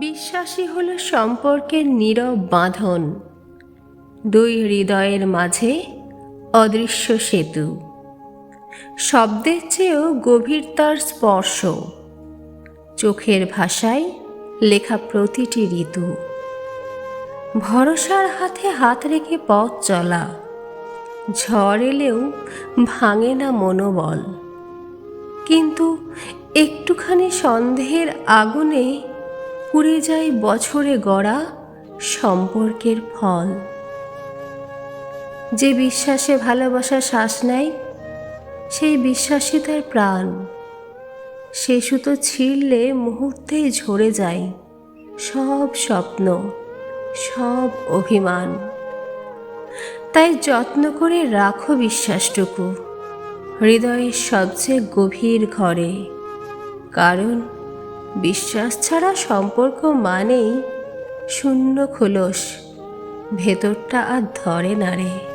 বিশ্বাসী হলো সম্পর্কের নীরব বাঁধন। দুই হৃদয়ের মাঝে অদৃশ্য সেতু। শব্দের চেয়েও গভীর তার স্পর্শ। চোখের ভাষায় লেখা প্রতিটি ঋতু। ভরসার হাতে হাত রেখে পথ চলা। ঝড় এলেও ভাঙে না মনোবল। কিন্তু একটুখানি সন্দেহের আগুনে পুড়ে যায় বছরে গড়া সম্পর্কের ফল। যে বিশ্বাসে ভালোবাসা শ্বাস নেয়, সেই বিশ্বাসই তার প্রাণ। সে সুতো ছিঁড়লে মুহূর্তেই ঝরে যায় সব স্বপ্ন, সব অভিমান। তাই যত্ন করে রাখো বিশ্বাসটুকু। হৃদয়ের সবচেয়ে গভীর ঘরে। কারণ বিশ্বাস ছাড়া সম্পর্ক মানেই শূন্য খোলস ভেতরটা আর ধরে না রে।